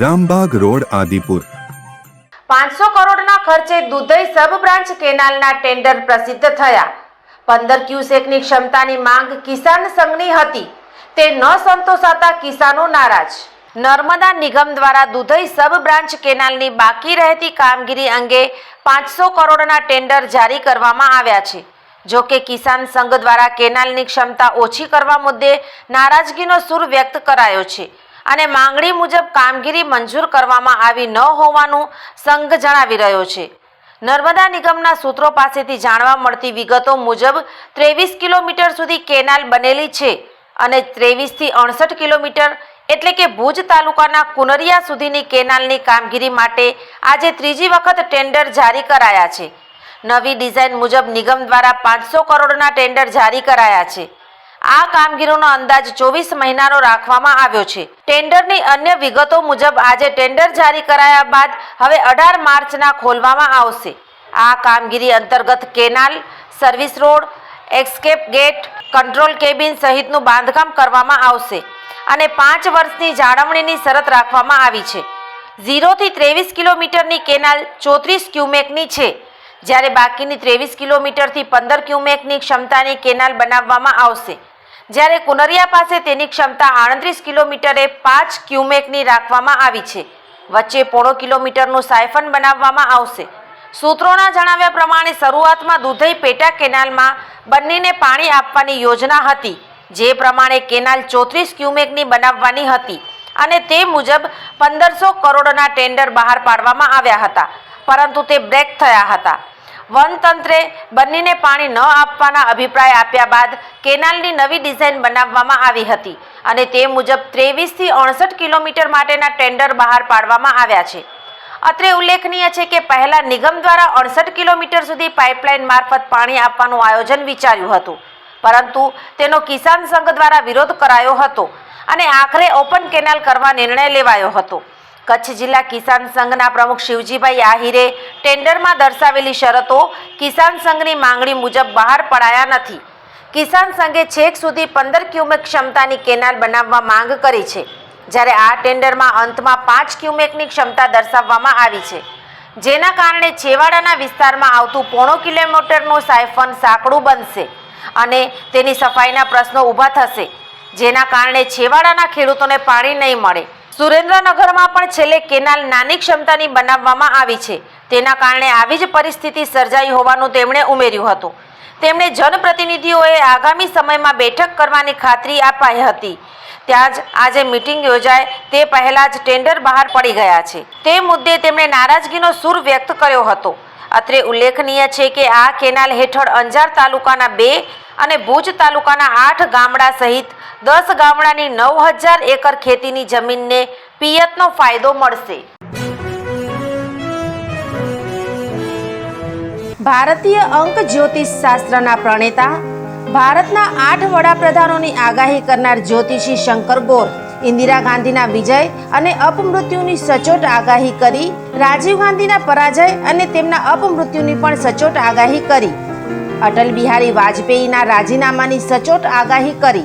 Rambagh road, Adipur. પાંચસો કરોડના ખર્ચે દુધઈ સબ બ્રાન્ચ કેનાલના ટેન્ડર પ્રસિદ્ધ થયા. પંદર ક્યુસેકની ક્ષમતાની માંગ કિસાન સંઘની હતી. તે ન સંતોષાતા કિસાનો નારાજ. નર્મદા નિગમ દ્વારા દુધઈ સબ બ્રાન્ચ કેનાલની બાકી રહેતી કામગીરી અંગે પાંચસો કરોડના ટેન્ડર જારી કરવામાં આવ્યા છે. જો કે કિસાન સંઘ દ્વારા કેનાલની ક્ષમતા ઓછી કરવા મુદ્દે નારાજગીનો સૂર વ્યક્ત કરાયો છે. અને માંગણી મુજબ કામગીરી મંજૂર કરવામાં આવી ન હોવાનું સંઘ જણાવી રહ્યો છે. નર્મદા નિગમના સૂત્રો પાસેથી જાણવા મળતી વિગતો મુજબ ત્રેવીસ કિલોમીટર સુધી કેનાલ બનેલી છે અને ત્રેવીસથી અડસઠ કિલોમીટર એટલે કે ભુજ તાલુકાના કુનરિયા સુધીની કેનાલની કામગીરી માટે આજે ત્રીજી વખત ટેન્ડર જારી કરાયા છે. નવી ડિઝાઇન મુજબ નિગમ દ્વારા પાંચસો કરોડના ટેન્ડર જારી કરાયા છે. આ કામગીરીનો અંદાજ ચોવીસ મહિનાનો રાખવામાં આવ્યો છે. ટેન્ડરની અન્ય વિગતો મુજબ આજે ટેન્ડર જારી કરાયા બાદ હવે અઢાર માર્ચના ખોલવામાં આવશે. આ કામગીરી અંતર્ગત canal, service road, escape gate, control cabin સહિતનું બાંધકામ કરવામાં આવશે અને પાંચ વર્ષની જાળવણીની શરત રાખવામાં આવી છે. ઝીરોથી ત્રેવીસ કિલોમીટરની કેનાલ ચોત્રીસ ક્યુમેકની છે. જ્યારે બાકીની ત્રેવીસ કિલોમીટરથી પંદર ક્યુમેકની ક્ષમતાની કેનાલ બનાવવામાં આવશે. જ્યારે કુનરિયા પાસે તેની ક્ષમતા આડત્રીસ કિલોમીટરે પાંચ ક્યુમેકની રાખવામાં આવી છે. વચ્ચે પોણો કિલોમીટરનું સાયફન બનાવવામાં આવશે. સૂત્રોના જણાવ્યા પ્રમાણે શરૂઆતમાં દુધઈ પેટા કેનાલમાં બંનેને પાણી આપવાની યોજના હતી, જે પ્રમાણે કેનાલ ચોત્રીસ ક્યુમેકની બનાવવાની હતી અને તે મુજબ પંદરસો કરોડના ટેન્ડર બહાર પાડવામાં આવ્યા હતા, પરંતુ તે બ્રેક થયા હતા. વનતંત્રે બંનેને પાણી ન આપવાના અભિપ્રાય આપ્યા બાદ કેનાલની નવી ડિઝાઇન બનાવવામાં આવી હતી અને તે મુજબ ત્રેવીસથી અડસઠ કિલોમીટર માટેના ટેન્ડર બહાર પાડવામાં આવ્યા છે. અત્રે ઉલ્લેખનીય છે કે પહેલા નિગમ દ્વારા અડસઠ કિલોમીટર સુધી પાઇપલાઇન મારફત પાણી આપવાનું આયોજન વિચાર્યું હતું. પરંતુ તેનો કિસાન સંઘ દ્વારા વિરોધ કરાયો હતો અને આખરે ઓપન કેનાલ કરવા નિર્ણય લેવાયો હતો. કચ્છ જિલ્લા કિસાન સંઘના પ્રમુખ શિવજીભાઈ આહિરે ટેન્ડરમાં દર્શાવેલી શરતો કિસાન સંઘની માંગણી મુજબ બહાર પડાયા નથી. કિસાન સંઘે છેક સુધી પંદર ક્યુમેક ક્ષમતાની કેનાલ બનાવવા માંગ કરી છે. જ્યારે આ ટેન્ડરમાં અંતમાં પાંચ ક્યુમેકની ક્ષમતા દર્શાવવામાં આવી છે. જેના કારણે છેવાડાના વિસ્તારમાં આવતું પોણો કિલોમીટરનું સાયફન સાંકડું બનશે અને તેની સફાઈના પ્રશ્નો ઊભા થશે, જેના કારણે છેવાડાના ખેડૂતોને પાણી નહીં મળે. સુરેન્દ્રનગરમાં પણ છેલ્લે કેનાલ નાની ક્ષમતાની બનાવવામાં આવી છે. તેના કારણે આવી જ પરિસ્થિતિ સર્જાઈ હોવાનું તેમણે ઉમેર્યું હતું. તેમણે જનપ્રતિનિધિઓએ આગામી સમયમાં બેઠક કરવાની ખાતરી અપાઈ હતી. ત્યાં જ આજે મિટિંગ યોજાય, તે પહેલાં જ ટેન્ડર બહાર પડી ગયા છે. તે મુદ્દે તેમણે નારાજગીનો સૂર વ્યક્ત કર્યો હતો. અત્રે ઉલ્લેખનીય છે કે આ કેનાલ હેઠળ અંજાર તાલુકાના બે અને ભુજ તાલુકાના આઠ ગામડા સહિત દસ ગામડાની નવ હજાર એકર ખેતીની જમીનને પિયતનો ફાયદો મળશે. ભારતીય અંક જ્યોતિષ શાસ્ત્રના પ્રણેતા, ભારતના આઠ વડાપ્રધાનોની આગાહી કરનાર જ્યોતિષી શંકર ગોર, ઇન્દિરા ગાંધીના વિજય અને અપમૃત્યુની સચોટ આગાહી કરી, રાજીવ ગાંધીના પરાજય અને તેમના અપમૃત્યુની પણ સચોટ આગાહી કરી. અટલ બિહારી વાજપેયીના રાજીનામાની સચોટ આગાહી કરી.